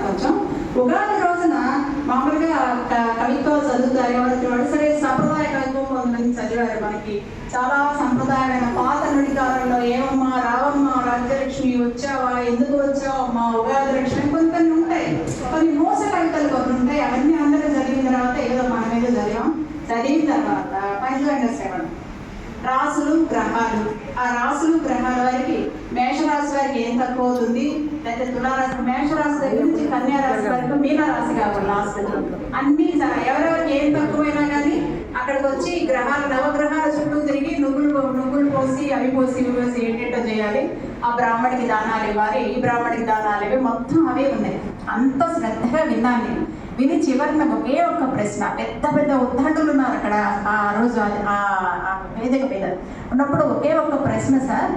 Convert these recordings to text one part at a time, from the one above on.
చెప్తాను కొంచెం. ఉగాది రోజున మామూలుగా కవిత్వాలు చదువుతారు ఎవరికి వాడు సరే సంప్రదాయ కవిత్వం కొంతమంది చదివారు. మనకి చాలా సంప్రదాయమైన పాత నుడి కాలంలో ఏమమ్మా రావమ్మా రాజ్యలక్ష్మి వచ్చావా ఎందుకు వచ్చావు అమ్మా ఉగాది లక్ష్మి కొన్ని కొన్ని ఉంటాయి. కొన్ని మోస కవితలు కొన్ని ఉంటాయి. అవన్నీ అందరూ చదివిన తర్వాత ఏదో మన మీద చదివాం చదివిన తర్వాత పంచగండ అండర్స్టాండ్ రాసులు గ్రహాలు. ఆ రాసులు గ్రహాల వారికి మేషరాశి వారికి ఏం తక్కువ అవుతుంది? లేకపోతే తులారాశి మేషరాశి దగ్గర నుంచి కన్యా రాశి వరకు మీనరాశి కావాలి లాస్ట్ అన్ని ఎవరెవరికి ఏం తక్కువైనా కానీ అక్కడికి వచ్చి గ్రహాలు నవగ్రహాల చుట్టూ తిరిగి నువ్వులు పో- నువ్వులు పోసి అవి పోసి ఇవి పోసి ఏంటంటో చేయాలి. ఆ బ్రాహ్మడికి దానాలు ఇవ్వాలి ఈ బ్రాహ్మడికి దానాలు ఇవి మొత్తం అవే ఉన్నాయి. అంత శ్రద్ధగా విన్నాను నేను విని చివరిన ఒకే ఒక్క ప్రశ్న. పెద్ద పెద్ద ఉద్దండులు ఉన్నారు అక్కడ ఆ రోజు ఆ వేదిక మీద ఉన్నప్పుడు ఒకే ఒక్క ప్రశ్న సార్.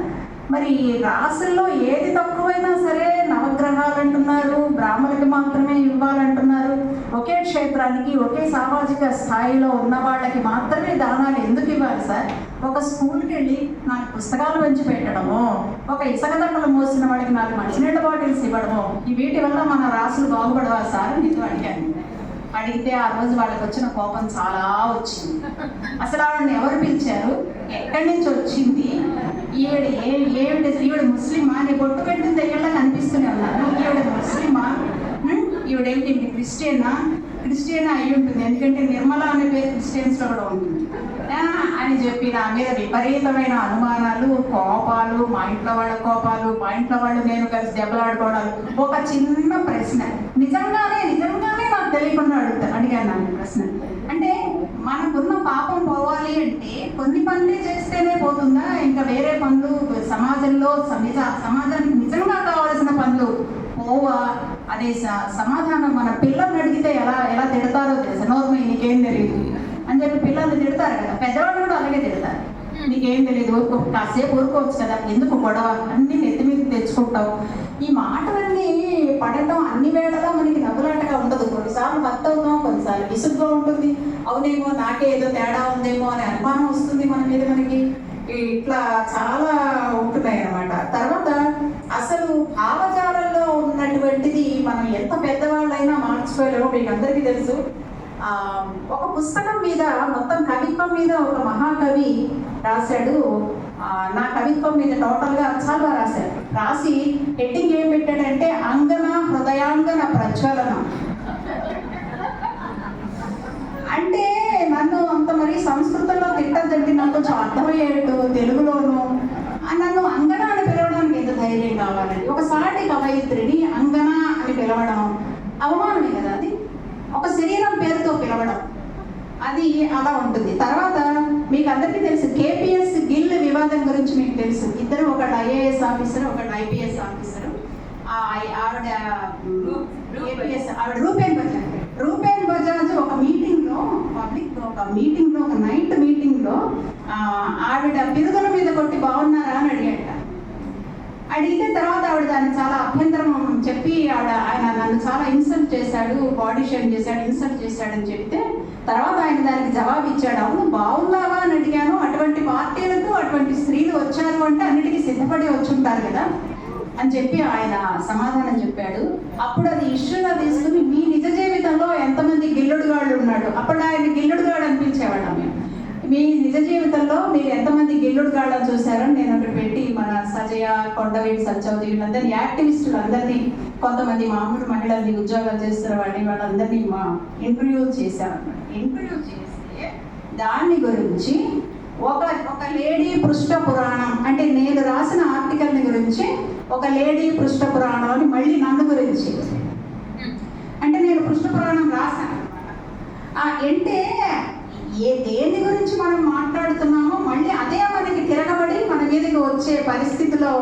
మరి రాసుల్లో ఏది తక్కువైనా సరే నవగ్రహాలు అంటున్నారు బ్రాహ్మణులకి మాత్రమే ఇవ్వాలంటున్నారు. ఒకే క్షేత్రానికి ఒకే సామాజిక స్థాయిలో ఉన్న వాళ్ళకి మాత్రమే దానాలు ఎందుకు ఇవ్వాలి సార్? ఒక స్కూల్కి వెళ్ళి నాకు పుస్తకాలు పంచి పెట్టడము ఒక ఇసుక దండలు మోసిన వాడికి నాకు మంచినీళ్ళ బాటిల్స్ ఇవ్వడము ఈ వీటి వల్ల మన రాసులు బాగుపడవా సార్? నీతో అడిగాను. అడిగితే ఆ రోజు వాళ్ళకి వచ్చిన కోపం చాలా వచ్చింది. అసలు ఆవిడని ఎవరు పిలిచారు? ఎక్కడి నుంచి వచ్చింది? ఈవిడ ఏ ఏమిటి? ఈవిడ ముస్లిమా? నీ బొట్టు పెట్టిన దగ్గరలో కనిపిస్తూనే ఉన్నాను ఈవిడ ముస్లిమా? హ్మ్? ఈవిడేంటి క్రిస్టియనా? క్రిస్టియన్ అయి ఉంటుంది. ఎందుకంటే నిర్మల అనే పేరు క్రిస్టియన్స్లో కూడా ఉంటుంది. అని చెప్పి నా మీద విపరీతమైన అనుమానాలు కోపాలు మా ఇంట్లో వాళ్ళ కోపాలు మా ఇంట్లో వాళ్ళు నేను కలిసి దెబ్బలాడుకోవడాలు. ఒక చిన్న ప్రశ్న. నిజంగానే నిజంగానే నాకు తెలియకుండా అడుగుతాను అడిగాను నా ప్రశ్న. అంటే మనకున్న పాపం పోవాలి అంటే కొన్ని పనులే చేస్తేనే పోతుందా? ఇంకా వేరే పనులు సమాజంలో సమిజ సమాజానికి స- సమాధానం మన పిల్లల్ని అడిగితే ఎలా ఎలా తిడతారో తెలుసు? నోర్మై నీకేం తెలియదు అని చెప్పి పిల్లల్ని తిడతారు కదా. పెద్దవాళ్ళు కూడా అలాగే తిడతారు. నీకేం తెలియదు ఊరుకో కాసేపు ఊరుకోవచ్చు కదా. ఎందుకు గొడవ? అన్ని నెత్తి మీద తెచ్చుకుంటావు. ఈ మాటలన్నీ పడటం అన్ని వేళలా మనకి నవ్వులాటగా ఉండదు. కొన్నిసార్లు భర్త అవుతాం కొన్నిసార్లు విసుగ్గా ఉంటుంది. అవునేమో నాకే ఏదో తేడా ఉందేమో అనే అనుమానం వస్తుంది మన మీద మనకి. ఇట్లా చాలా ఉంటున్నాయి అన్నమాట తర్వాత అసలు ఉన్నటువంటిది మనం ఎంత పెద్దవాళ్ళైనా మార్చుకోలేమో మీకు అందరికీ తెలుసు ఒక పుస్తకం మీద మొత్తం కవిత్వం మీద ఒక మహాకవి రాశాడు. నా కవిత్వం మీద టోటల్గా చాలా రాశాడు. రాసి హెడ్డింగ్ ఏం పెట్టాడంటే అంగన హృదయాంగన ప్రజ్వలన. అంటే నన్ను అంత మరి సంస్కృతంలో తిట్టద్దండి నాకు కొంచెం అర్థమయ్యేట్టు తెలుగులోను నన్ను అంగన అని పిలవడానికి ఎంత ధైర్యం కావాలండి? ఒక సాటి కవయిత్రిని పిలవడం. అవమానమే కదా అది? ఒక శరీరం పేరుతో పిలవడం. అది అలా ఉంటుంది. తర్వాత మీకు అందరికీ తెలుసు కేపీఎస్ గిల్ వివాదం గురించి మీకు తెలుసు. ఇద్దరు ఒకటి ఐఏఎస్ ఆఫీసర్ ఒకటి ఐపీఎస్ ఆఫీసర్. ఆవిడ ఆవిడ రూపేన్ బజాజ్. రూపేన్ బజాజ్ ఒక మీటింగ్లో పబ్లిక్ ఒక మీటింగ్లో ఒక నైట్ మీటింగ్లో ఆ, ఆవిడ పిరుదల మీద కొట్టి బాగున్నారా అని అడిగాట. అడిగితే తర్వాత ఆవిడ దాన్ని చాలా అభ్యంతరం చెప్పి ఆవిడ ఆయన నన్ను చాలా ఇన్సల్ట్ చేశాడు బాడీ షేమ్ చేశాడు ఇన్సల్ట్ చేశాడని చెప్తే తర్వాత ఆయన దానికి జవాబు ఇచ్చాడు. అవును బాగున్నావా అని అడిగాను. అటువంటి పార్టీలకు అటువంటి స్త్రీలు వచ్చారు అంటే అన్నిటికీ సిద్ధపడి వచ్చుంటారు కదా అని చెప్పి ఆయన సమాధానం చెప్పాడు. అప్పుడు అది ఇష్యూగా తీసుకుని మీ నిజ జీవితంలో ఎంతమంది గిల్లుడుగాళ్ళు ఉన్నాడు? అప్పుడు ఆయన గిల్లుడుగాడు అనిపించేవాళ్ళం మేము మీ నిజ జీవితంలో మీరు ఎంతమంది గిల్లుడు గాళ్ళని చూసారని నేను అక్కడ పెట్టి మన సజయ కొండవేటి సత్యవతి వీళ్ళందరినీ యాక్టివిస్టులు అందరినీ కొంతమంది మామూలు మహిళల్ని ఉద్యోగాలు చేస్తున్న వాడిని వాళ్ళందరినీ మా ఇంటర్వ్యూ చేశామన్నమాట ఇంటర్వ్యూ చేస్తే దాని గురించి ఒక ఒక లేడీ పృష్ఠ పురాణం అంటే నేను రాసిన ఆర్టికల్ని గురించి ఒక లేడీ పృష్ఠ పురాణం అని మళ్ళీ నన్ను గురించి. అంటే నేను కృష్ణ పురాణం రాశాను అంటే ఏ దేని గురించి మనం మాట్లాడుతున్నామో మళ్ళీ అదే మనకి తిరగబడి మన మీదకి వచ్చే పరిస్థితిలో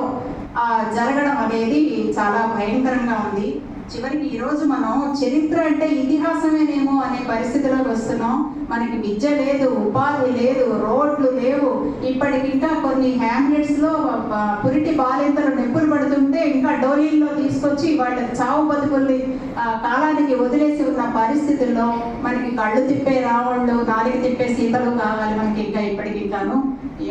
జరగడం అనేది చాలా భయంకరంగా ఉంది. చివరికి ఈరోజు మనం చరిత్ర అంటే ఇతిహాసమేనేమో అనే పరిస్థితిలోకి వస్తున్నాం. మనకి విద్య లేదు ఉపాధి లేదు రోడ్లు లేవు. ఇప్పటికింకా కొన్ని హ్యాండ్లెట్స్లో పురిటి బాలింతలు నొప్పులు పడుతుంటే ఇంకా డోలీల్లో తీసుకొచ్చి వాళ్ళ చావు బతుకుల్ని ఆ, కాలానికి వదిలేసి ఉన్న పరిస్థితుల్లో మనకి కళ్ళు తిప్పే రావళ్ళు నాలుగు తిప్పే సీతలు కావాలి.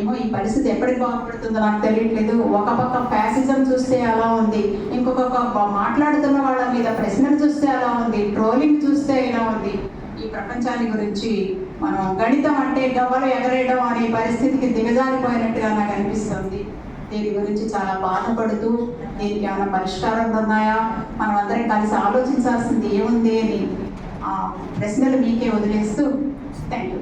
ఏమో ఈ పరిస్థితి ఎప్పటికి బాగుపడుతుందో నాకు తెలియట్లేదు. ఒక పక్క ఫ్యాసిజం చూస్తే అలా ఉంది. ఇంకొక మాట్లాడుతున్న వాళ్ళ మీద ప్రశ్నలు చూస్తే అలా ఉంది. ట్రోలింగ్ చూస్తే ఇలా ఉంది. ఈ ప్రపంచాన్ని గురించి మనం గణితం అంటే గవ్వలు ఎగరేయడం అనే పరిస్థితికి దిగజారిపోయినట్టుగా నాకు అనిపిస్తుంది. దీని గురించి చాలా బాధపడుతూ దీనికి ఏమైనా పరిష్కారాలు ఉన్నాయా? మనం అందరం కలిసి ఆలోచించాల్సింది ఏముంది అని ఆ ప్రశ్నలు మీకే వదిలేస్తూ థ్యాంక్ యూ